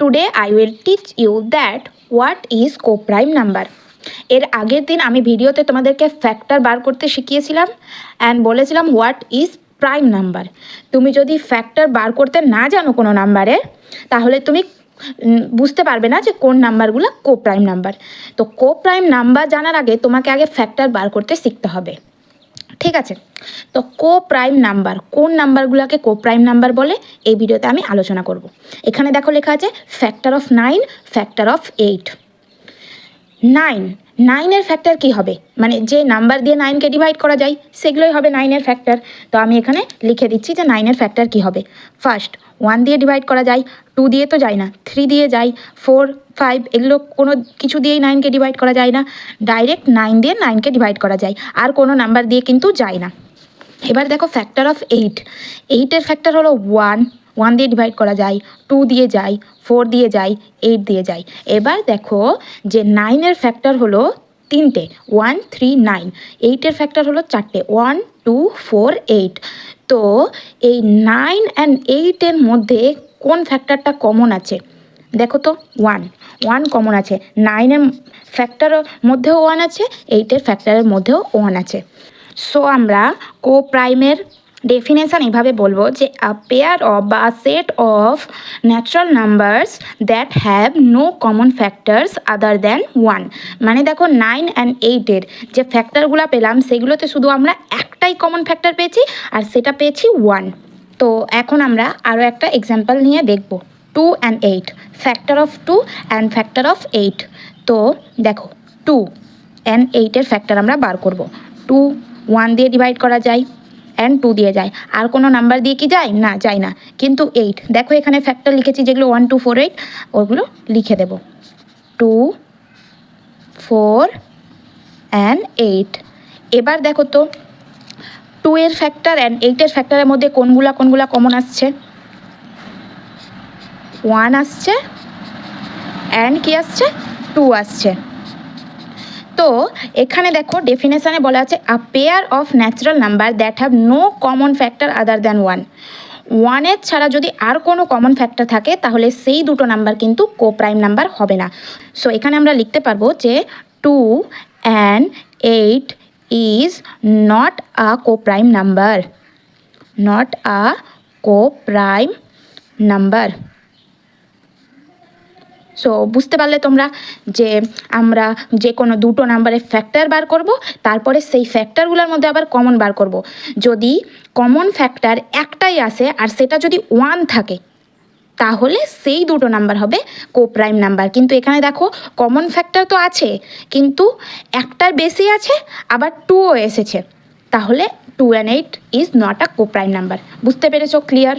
Today I will teach you that what is coprime number এর আগের দিন আমি ভিডিওতে তোমাদেরকে ফ্যাক্টর বার করতে শিখিয়েছিলাম অ্যান্ড বলেছিলাম হোয়াট ইজ প্রাইম নাম্বার তুমি যদি ফ্যাক্টর বার করতে না জানো কোনো নাম্বারের তাহলে তুমি বুঝতে পারবে না যে কোন নাম্বারগুলো কো প্রাইম নাম্বার তো কো প্রাইম নাম্বার জানার আগে তোমাকে আগে ফ্যাক্টর বার করতে শিখতে হবে। ঠিক আছে? তো কো প্রাইম নাম্বার কোন নাম্বারগুলোকে কো প্রাইম নাম্বার বলে? এই ভিডিওতে আমি আলোচনা করব। এখানে দেখো লেখা আছে factor of nine factor of eight nine নাইনের ফ্যাক্টর কি হবে? মানে যে নাম্বার দিয়ে নাইনকে ডিভাইড করা যায়, সেগুলোই হবে নাইনের ফ্যাক্টর তো আমি এখানে লিখে দিচ্ছি যে নাইনের ফ্যাক্টর কি হবে। ফার্স্ট ওয়ান দিয়ে ডিভাইড করা যায় টু দিয়ে তো যায় না থ্রি দিয়ে যায় ফোর ফাইভ এগুলো কোনো কিছু দিয়েই নাইনকে ডিভাইড করা যায় না। ডাইরেক্ট নাইন দিয়ে নাইনকে ডিভাইড করা যায়, আর কোনো নাম্বার দিয়ে কিন্তু যায় না। এবার দেখো ফ্যাক্টর অফ এইট এইটের ফ্যাক্টর হলো ওয়ান ওয়ান দিয়ে ডিভাইড করা যায় টু দিয়ে যায় ফোর দিয়ে যায় এইট দিয়ে যায়। এবার দেখো যে নাইনের ফ্যাক্টর হলো তিনটে ওয়ান থ্রি নাইন এইটের ফ্যাক্টর হলো চারটে ওয়ান টু ফোর এইট তো এই নাইন অ্যান্ড এইটের মধ্যে কোন ফ্যাক্টরটা কমন আছে? দেখো তো ওয়ান ওয়ান কমন আছে। নাইনের ফ্যাক্টরের মধ্যেও ওয়ান আছে এইটের ফ্যাক্টরের মধ্যেও ওয়ান আছে। সো আমরা কো প্রাইমের ডেফিনেশন এভাবে বলব যে আ পেয়ার অফ বা set of natural numbers that have no common factors other than one মানে দেখো নাইন অ্যান্ড এইটের যে ফ্যাক্টরগুলো পেলাম, সেগুলোতে শুধু আমরা একটাই কমন ফ্যাক্টর পেয়েছি আর সেটা পেয়েছি ওয়ান তো এখন আমরা আরও একটা এক্সাম্পল নিয়ে দেখব। Two and eight factor of two and factor of eight তো দেখো টু অ্যান্ড এইটের ফ্যাক্টর আমরা বার করব। টু ওয়ান দিয়ে ডিভাইড করা যায়। অ্যান্ড টু দিয়ে যায়। আর কোনো নাম্বার দিয়ে কি যায়? না যায় না। কিন্তু এইট দেখো এখানে ফ্যাক্টর লিখেছি যেগুলো ওয়ান টু ফোর এইট ওগুলো লিখে দেব। টু ফোর অ্যান্ড এইট এবার দেখো তো টু এর ফ্যাক্টর অ্যান্ড এইটের ফ্যাক্টরের মধ্যে কোনগুলা কোনগুলা কমন আসছে? ওয়ান আসছে অ্যান্ড কি আসছে? টু আসছে। তো এখানে দেখো ডেফিনেশানে বলা আছে a pair of natural number that have no common factor other than one ওয়ানের ছাড়া যদি আর কোনো কমন ফ্যাক্টর থাকে, তাহলে সেই দুটো নাম্বার কিন্তু কো প্রাইম নাম্বার হবে না। সো এখানে আমরা লিখতে পারব যে two and eight is not a coprime number not a coprime number so বুঝতে পারলে তোমরা যে আমরা যে কোনো দুটো নাম্বারের ফ্যাক্টর বার করব, তারপরে সেই ফ্যাক্টরগুলোর মধ্যে আবার কমন বার করব। যদি কমন ফ্যাক্টর একটাই আসে আর সেটা যদি ওয়ান থাকে, তাহলে সেই দুটো নাম্বার হবে কো প্রাইম নাম্বার কিন্তু এখানে দেখো কমন ফ্যাক্টর তো আছে, কিন্তু একটার বেশি আছে, আবার টুও এসেছে। তাহলে two and eight is not a coprime number বুঝতে পেরেছ ক্লিয়ার